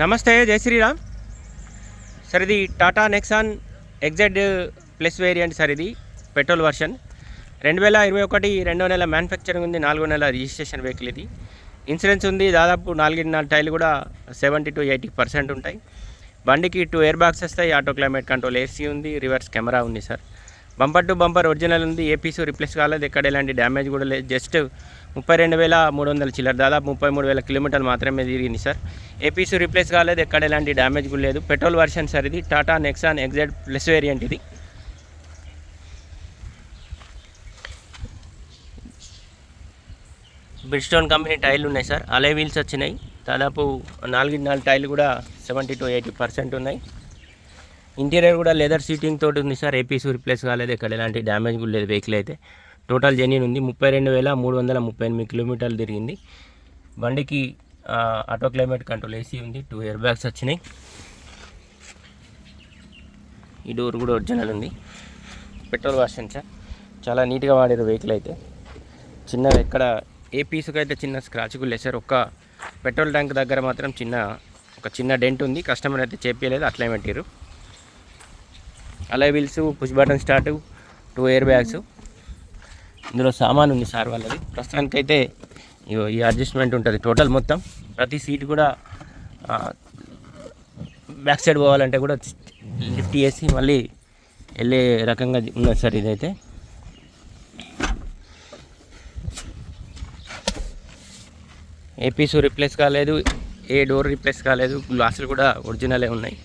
నమస్తే జై శ్రీరామ్. సార్ ఇది Tata Nexon XZ plus variant sir ఇది పెట్రోల్ వర్షన్. రెండు వేల ఇరవై ఒకటి రెండో నెల మ్యానుఫ్యాక్చరింగ్ ఉంది నాలుగో నెల రిజిస్ట్రేషన్ వెహికల్ ఇది. ఇన్సూరెన్స్ ఉంది దాదాపు నాలుగున్నర టైర్లు కూడా సెవెంటీ టు ఎయిటీ పర్సెంట్ ఉంటాయి. బండికి టూ ఎయిర్ బాక్స్ వస్తాయి ఆటో క్లైమేట్ కంట్రోల్ ఏసీ ఉంది రివర్స్ కెమెరా ఉంది sir. Bumper to bumper original ఉంది. ఏ పీసు రిప్లేస్ కాలేదు. ఎక్కడ ఎలాంటి డ్యామేజ్ కూడా లేదు. జస్ట్ ముప్పై రెండు వేల మూడు వందల చిల్లర దాదాపు ముప్పై మూడు వేల కిలోమీటర్లు మాత్రమే తిరిగింది సార్. ఏ పీసు రిప్లేస్ కాలేదు. ఎక్కడ ఎలాంటి డ్యామేజ్ కూడా లేదు. పెట్రోల్ వర్షన్ సార్ ఇది. Tata Nexon exact plus variant ఇది. బ్రిడ్స్టోన్ కంపెనీ టైర్లు ఉన్నాయి సార్. అలే వీల్స్ వచ్చినాయి. దాదాపు నాలుగు నాలుగు టైర్లు కూడా సెవెంటీ టు ఎయిటీ పర్సెంట్ ఉన్నాయి. ఇంటీరియర్ కూడా లెదర్ సీటింగ్ తోటి ఉంది సార్. ఏపీస్ రిప్లేస్ కాలేదు. ఇక్కడ ఎలాంటి డ్యామేజ్ కూడా లేదు. వెహికల్ అయితే టోటల్ జెన్యున్ ఉంది. ముప్పై రెండు వేల మూడు వందల ముప్పై ఎనిమిది కిలోమీటర్లు తిరిగింది. బండికి ఆటో క్లైమేట్ కంట్రోల్ ఏసీ ఉంది. టూ ఇయర్ బ్యాగ్స్ వచ్చినాయి. ఈ డోర్ కూడా ఒరిజినల్ ఉంది. పెట్రోల్ వర్షన్ సార్ చాలా నీట్గా వాడారు వెహికల్ అయితే. చిన్న ఎక్కడ ఏ పీసుకు అయితే చిన్న స్క్రాచ్ కూడా లేదు సార్ ఒక్క పెట్రోల్ ట్యాంక్ దగ్గర మాత్రం చిన్న ఒక చిన్న డెంట్ ఉంది. కస్టమర్ అయితే చెప్పలేదు అట్లే పెట్టారు అలా wheels push button start two air bags ఇందులో సామాన్ ఉంది సార్ వాళ్ళది. ప్రస్తుతానికైతే ఇగో ఈ అడ్జస్ట్మెంట్ ఉంటుంది టోటల్ మొత్తం. ప్రతి సీట్ కూడా బ్యాక్ సైడ్ పోవాలంటే కూడా లిఫ్ట్ చేసి మళ్ళీ వెళ్ళే రకంగా ఉన్నది సార్ ఇదైతే. ఏ పీసు రిప్లేస్ కాలేదు ఏ డోర్ రిప్లేస్ కాలేదు గ్లాసులు కూడా ఒరిజినలే ఉన్నాయి.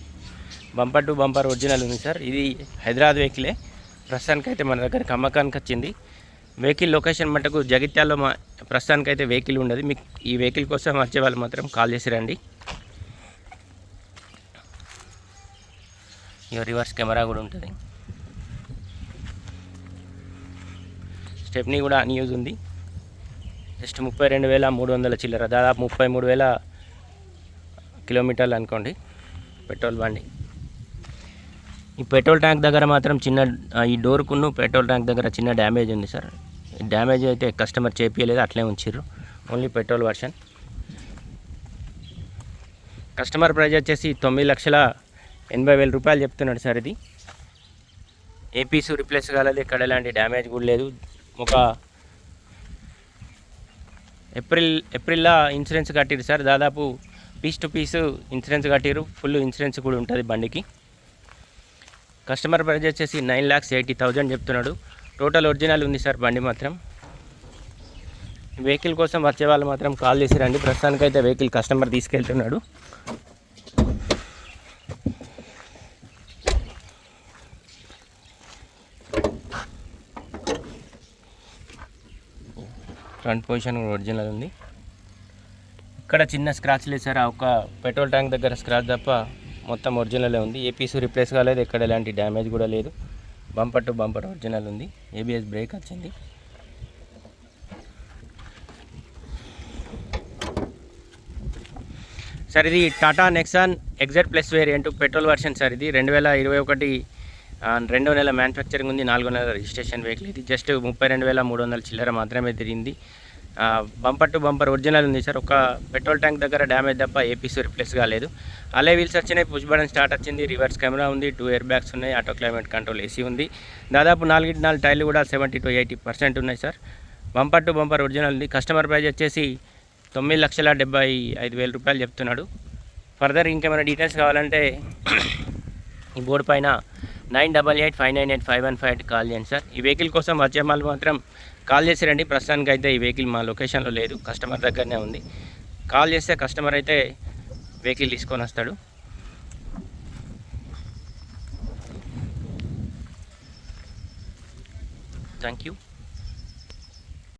బంపర్ టు బంపర్ ఒరిజినల్ ఉంది సార్. ఇది హైదరాబాద్ వెహికలే. ప్రస్తుతానికి అయితే మన దగ్గర అమ్మకానికి వచ్చింది. వెహికల్ లొకేషన్ మటుకు జగిత్యాల్లో మా ప్రస్తుతానికి అయితే వెహికల్ ఉండదు. మీకు ఈ వెహికల్ కోసం వచ్చే వాళ్ళు మాత్రం కాల్ చేసి రండి. ఇక రివర్స్ కెమెరా కూడా ఉంటుంది. స్టెప్నీ కూడా అన్యూజ్ ఉంది. జస్ట్ ముప్పై రెండు వేల మూడు వందల చిల్లర దాదాపు ముప్పై మూడు వేల కిలోమీటర్లు అనుకోండి. పెట్రోల్ బండి. ఈ పెట్రోల్ ట్యాంక్ దగ్గర మాత్రం చిన్న ఈ డోర్కును పెట్రోల్ ట్యాంక్ దగ్గర చిన్న డ్యామేజ్ ఉంది సార్. డ్యామేజ్ అయితే కస్టమర్ చేపియలేదు అట్లే ఉంచిర్రు. Only petrol version. Customer price వచ్చేసి తొమ్మిది లక్షల ఎనభై వేల రూపాయలు చెప్తున్నాడు సార్ ఇది. ఏ పీసు రిప్లేస్ కాలేదు ఇక్కడ ఎలాంటి డ్యామేజ్ కూడా లేదు. ఒక ఏప్రిల్ ఏప్రిల్లో ఇన్సూరెన్స్ కట్టిరు సార్. దాదాపు పీస్ టు పీస్ ఇన్సూరెన్స్ కట్టిరు ఫుల్ ఇన్సూరెన్స్ కూడా ఉంటుంది బండికి. కస్టమర్ ప్రైజ్ వచ్చేసి నైన్ ల్యాక్స్ ఎయిటీ థౌజండ్ చెప్తున్నాడు. టోటల్ ఒరిజినల్ ఉంది సార్ బండి మాత్రం. వెహికల్ కోసం వచ్చే వాళ్ళు మాత్రం కాల్ చేసి రండి. ప్రస్తుతానికైతే వెహికల్ కస్టమర్ తీసుకెళ్తున్నాడు. ఫ్రంట్ పొజిషన్ కూడా ఒరిజినల్ ఉంది. ఇక్కడ చిన్న స్క్రాచ్ లేదు సార్. ఆ పెట్రోల్ ట్యాంక్ దగ్గర స్క్రాచ్ తప్ప మొత్తం ఒరిజినలే ఉంది. ఏ పీసు రిప్లేస్ కాలేదు ఎక్కడ ఎలాంటి డ్యామేజ్ కూడా లేదు. బంపర్ టు బంపర్ ఒరిజినల్ ఉంది. ఏబిఎస్ బ్రేక్ వచ్చింది. సార్ ఇది Tata Nexon XZ plus variant petrol version sir ఇది. రెండు వేల ఇరవై ఒకటి రెండో నెల మ్యానుఫ్యాక్చరింగ్ ఉంది. నాలుగో నెల రిజిస్ట్రేషన్ వెహికల్ ఇది. జస్ట్ ముప్పై రెండు వేల మూడు వందల చిల్లర మాత్రమే తిరిగింది. బంపర్ టు బంపర్ ఒరిజినల్ ఉంది సార్. ఒక పెట్రోల్ ట్యాంక్ దగ్గర డ్యామేజ్ తప్ప ఏపీస్ రిప్లేస్ కాలేదు అలే వీల్స్ వచ్చినాయి పుష్ బటన్ స్టార్ట్ వచ్చింది రివర్స్ కెమెరా ఉంది టూ ఎయిర్ బ్యాగ్స్ ఉన్నాయి ఆటో క్లైమేట్ కంట్రోల్ ఏసీ ఉంది. దాదాపు నాలుగింటి నాలుగు టైర్లు కూడా సెవెంటీ టు ఎయిటీ పర్సెంట్ ఉన్నాయి sir. Bumper to bumper original ఉంది. కస్టమర్ ప్రైజ్ వచ్చేసి తొమ్మిది లక్షల డెబ్బై ఐదు వేల రూపాయలు చెప్తున్నాడు. ఫర్దర్ ఇంకేమైనా డీటెయిల్స్ కావాలంటే ఈ బోర్డు పైన nine double eight five nine eight five one five eight call చేయండి సార్. ఈ వెహికల్ కోసం వచ్చే వాళ్ళు మాత్రం కాల్ చేసి రండి ప్రస్తుతానికి అయితే ఈ వెహికల్ మా లొకేషన్లో లేదు. కస్టమర్ దగ్గరనే ఉంది. కాల్ చేస్తే కస్టమర్ అయితే వెహికల్ తీసుకొని వస్తాడు. Thank you